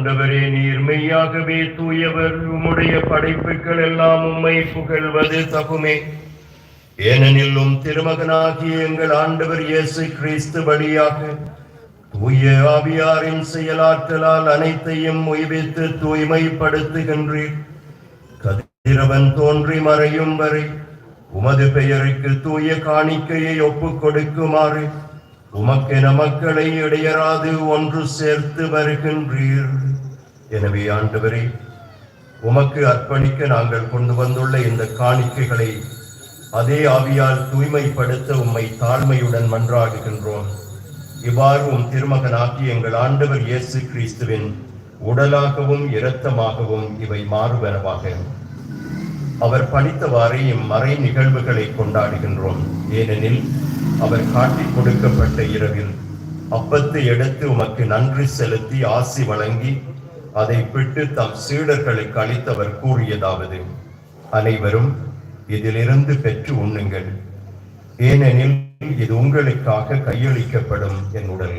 ஆண்டவரே நீர் மெய்யாகவே தூயவர். உம்முடைய படைப்புகள் எல்லாம் உம்மை புகழ்வது தகுமே. ஏனெனில் உம் திருமகனாகிய எங்கள் ஆண்டவர் இயேசு கிறிஸ்து வழியாக தூய ஆவியாரின் செயலாற்றலால் அனைத்தையும் உய்வித்து தூய்மைப்படுத்துகின்றீர். கதிரவன் தோன்றி மறையும் வரை உமது பெயருக்கு தூய காணிக்கையை ஒப்புக் கொடுக்குமாறு உமக்கென மக்களை இடையராது ஒன்று சேர்த்து வருகின்றீர். எனவே ஆண்டவரே உமக்கு அர்ப்பணிக்க நாங்கள் கொண்டு வந்துள்ள இந்த காணிக்கைகளை அதே ஆவியால் தூய்மைப்படுத்த உம்மை தாழ்மையுடன் மன்றாடுகின்றோம். இவ்வாறு உம் திருமகனாகி எங்கள் ஆண்டவர் இயேசு கிறிஸ்துவின் உடலாகவும் இரத்தமாகவும் இவை மாறுவனவாக. அவர் படித்தவாறே இம்மறை நிகழ்வுகளை கொண்டாடுகின்றோம். ஏனெனில் அவர் காட்டிக் கொடுக்கப்பட்ட இரவில் அப்பத்தை எடுத்து உமக்கு நன்றி செலுத்தி ஆசி வழங்கி அதை பிட்டு தம் சீடர்களுக்கு அளித்தவர் கூறியதாவது அனைவரும் இதிலிருந்து பெற்று உண்ணுங்கள். ஏனெனில் இது உங்களுக்காக கையளிக்கப்படும் என் உடல்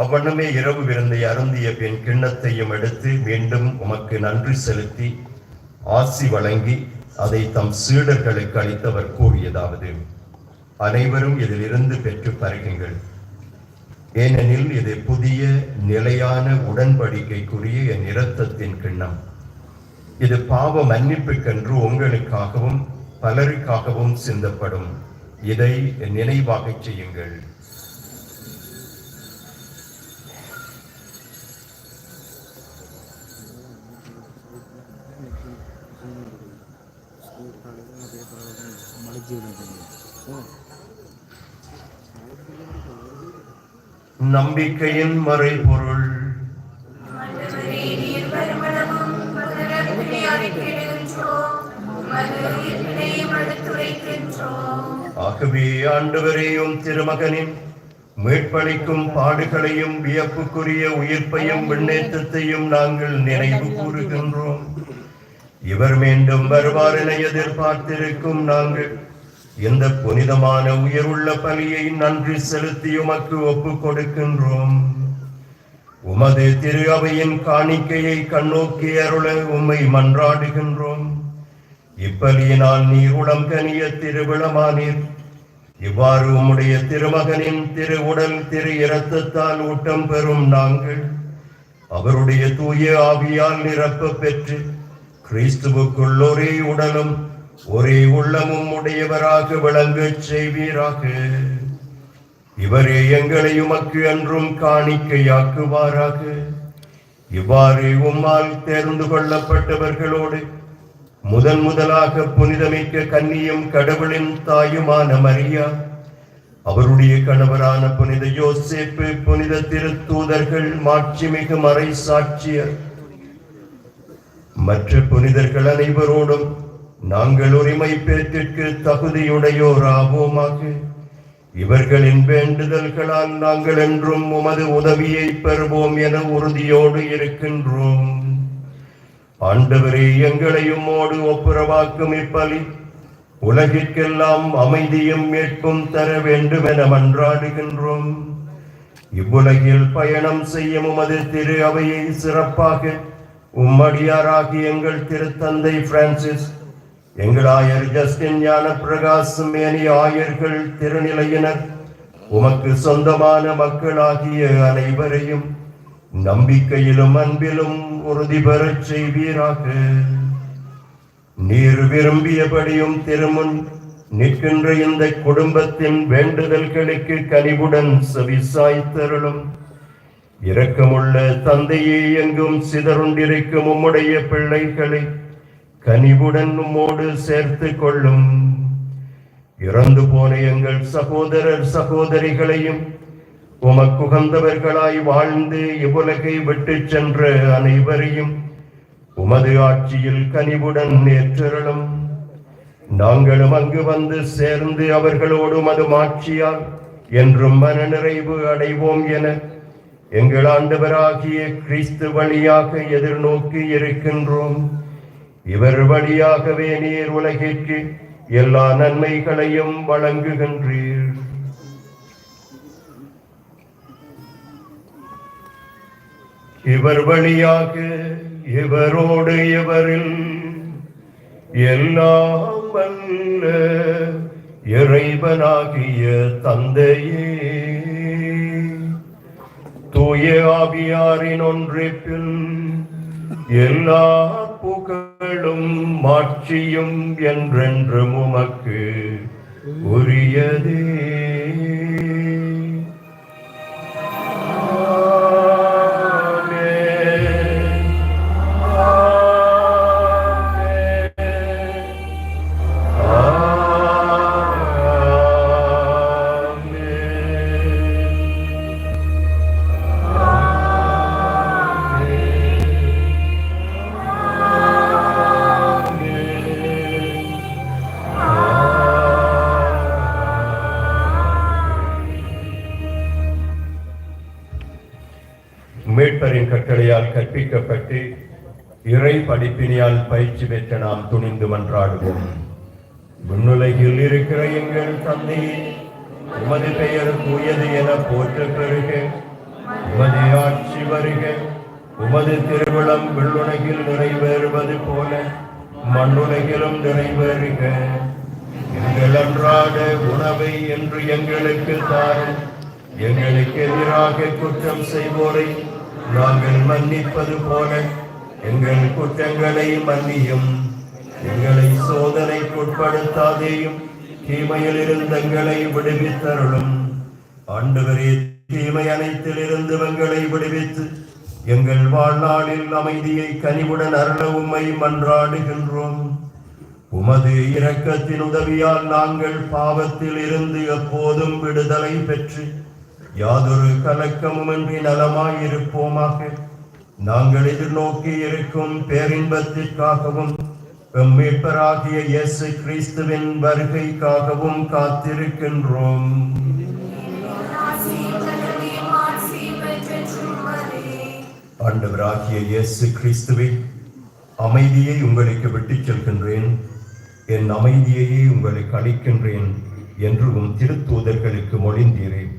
அவ்வண்ணமே இரவு விருந்தை அருந்திய பின் கிண்ணத்தையும் எடுத்து மீண்டும் உமக்கு நன்றி செலுத்தி ஆசி வழங்கி அதை தம் சீடர்களுக்கு அளித்தவர் கூறியதாவது அனைவரும் இதிலிருந்து பெற்று பருகுங்கள். ஏனெனில் இது புதிய நிலையான உடன்படிக்கைக்குரிய என் இரத்தத்தின் கிண்ணம். இது பாவ மன்னிப்புக்கென்று உங்களுக்காகவும் பலருக்காகவும் சிந்தப்படும். இதை நினைவாகச் செய்யுங்கள். உயிர்ப்பினையும் மறைபொருள். ஆகவே ஆண்டவரையும் திருமகனின் மீட்பளிக்கும் பாடுகளையும் வியப்புக்குரிய உயிர்ப்பையும் விண்ணேற்றத்தையும் நாங்கள் நினைவு கூறுகின்றோம். இவர் மீண்டும் வருவார் என எதிர்பார்த்திருக்கும் நாங்கள் இந்த புனிதமான உயிருள்ள பலியை நன்றி செலுத்தி உமக்கு ஒப்புக் கொடுக்கின்றோம். உமது திரு அவையின் காணிக்கையை கண்ணோக்கி அருள உம்மை மன்றாடுகின்றோம். இப்பலியினால் நீர் உளம் கனிய திருவிழமானீர் இவ்வாறு உம்முடைய திருமகனின் திரு உடல் திரு இரத்தத்தால் ஊட்டம் பெறும் நாங்கள். அவருடைய தூய ஆவியால் நிரப்ப பெற்று கிறிஸ்துவுக்குள்ளோரே உடலும் ஒரே உள்ளமும் உடையவராக விளங்கச் செய்வீராக. இவரே எங்களை உமக்கு என்றும் காணிக்கையாக்குவாராக. இவ்வாறு உம்மால் தேர்ந்து கொள்ளப்பட்டவர்களோடு முதன் முதலாக புனிதமிக்க கன்னியும் கடவுளின் தாயுமான மரியா அவருடைய கணவரான புனித யோசேப்பு புனித திருத்தூதர்கள் மாட்சிமிகு மறை சாட்சியர் மற்ற புனிதர்கள் அனைவரோடும் நாங்கள் உரிமை பேற்றிற்கு தகுதியுடையோராவோமாக இவர்களின் வேண்டுதல்களால் நாங்கள் என்றும் உமது உதவியை பெறுவோம் என உறுதியோடு இருக்கின்றோம். ஆண்டவரே எங்களையும் ஓடு ஒப்புரவாக்கும் இப்பலி. உலகிற்கெல்லாம் அமைதியும் மீட்பும் தர வேண்டும் என மன்றாடுகின்றோம். இவ்வுலகில் பயணம் செய்யும் உமது திரு அவையை சிறப்பாக உம்மடியாராகி எங்கள் திருத்தந்தை பிரான்சிஸ் எங்களாயர் ஜஸ்டின் ஞான பிரகாசம் மேனி ஆயர்கள் திருநிலையினர் உமக்கு சொந்தமான மக்களாகிய அனைவரையும் நம்பிக்கையிலும் அன்பிலும் உறுதி பெறச் செய்வீராக. நீர் விரும்பியபடியும் திருமுன் நிற்கின்ற இந்த குடும்பத்தின் வேண்டுதல்களுக்கு கனிவுடன் செவிசாய்த்தருளும். இரக்கமுள்ள தந்தையே எங்கும் சிதறுண்டிருக்கும் உம்முடைய பிள்ளைகளை கனிவுடன் உம்மோடு சேர்த்து கொள்ளும். இறந்து போன எங்கள் சகோதரர் சகோதரிகளையும் உமக்குகந்தவர்களாய் வாழ்ந்து இவ்வுலகை விட்டுச் சென்ற அனைவரையும் உமது ஆட்சியில் கனிவுடன் ஏற்றருளும். நாங்களும் அங்கு வந்து சேர்ந்து அவர்களோடு மது மாட்சியால் என்றும் மனநிறைவு அடைவோம் என எங்கள் ஆண்டவராகிய கிறிஸ்து வழியாக எதிர்நோக்கி இருக்கின்றோம். இவர் வழியாகவே நீர் உலகிற்கு எல்லா நன்மைகளையும் வழங்குகின்றீர். இவர் வழியாக இவரோடு இவரில் எல்லாம் வல்ல இறைவனாகிய தந்தையே. தூய ஆவியாரின் ஒன்றிப்பில் எல்லா புகழும் மாட்சியும் என்றென்றும் உமக்கு உரியதே. மீட்பரின் கட்டளையால் கற்பிக்கப்பட்டு இறை படிப்பினையால் பயிற்சி பெற்ற நாம் துணிந்து மன்றாடுவோம். விண்ணுலகில் இருக்கிற எங்கள் தந்தையே உமது பெயர் தூயது என போற்ற பெறுக. உமது ஆட்சி வருக. உமது திருவிழம் விண்ணுலகில் நிறைவேறுவது போல மண்ணுலகிலும் நிறைவேறுக. எங்கள் அன்றாட உணவை என்று எங்களுக்கு தாரும். எங்களுக்கு எதிராக குற்றம் செய்வோரை நாங்கள் மன்னிப்பது போல எங்கள் குற்றங்களை மன்னியும். எங்களை சோதனைக்குட்படுத்தாதேயும் தீமையில் இருந்தங்களை விடுவித்தருளும். ஆண்டவரே தீமை அனைத்திலிருந்து எங்களை விடுவித்து எங்கள் வாழ்நாளில் அமைதியை கனிவுடன் அருள உம்மை மன்றாடுகின்றோம். உமது இரக்கத்தின் உதவியால் நாங்கள் பாவத்தில் இருந்து எப்போதும் விடுதலை பெற்று யாதொரு கலக்கமுமின்றி நலமாயிருப்போமாக. நாங்கள் எதிர்நோக்கி இருக்கும் பேரின்பத்திற்காகவும் எம்மீட்பராகிய இயேசு கிறிஸ்துவின் வருகைக்காகவும் காத்திருக்கின்றோம். ஆண்டவராகிய இயேசு கிறிஸ்துவை அமைதியை உங்களுக்கு விட்டுச் செல்கின்றேன். என் அமைதியையே உங்களுக்கு அளிக்கின்றேன் என்று உம் திருத்தூதர்களுக்கு மொழிந்தீரேன்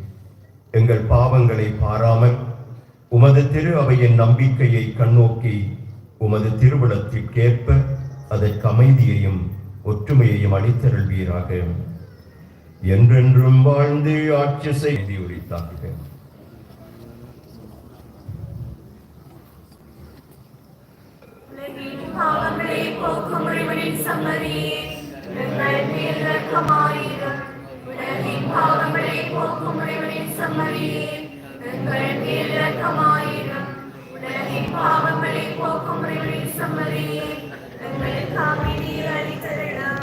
எங்கள் பாவங்களை பாராமல் உமது திரு அவையின் நம்பிக்கையை கண்ணோக்கி உமது திருவிழத்திற்கேற்ப அதற்கு அமைதியையும் ஒற்றுமையையும் அளித்தருள்வீராக. என்றென்றும் வாழ்ந்து ஆட்சி செய்தி உரித்தாக்குகிறேன் உலகின் பாவங்களை போக்கும் சம்மதியே, പാവങ്ങളെ പോക്കും ഞങ്ങൾക്ക് അഭിനീകരിക്കണം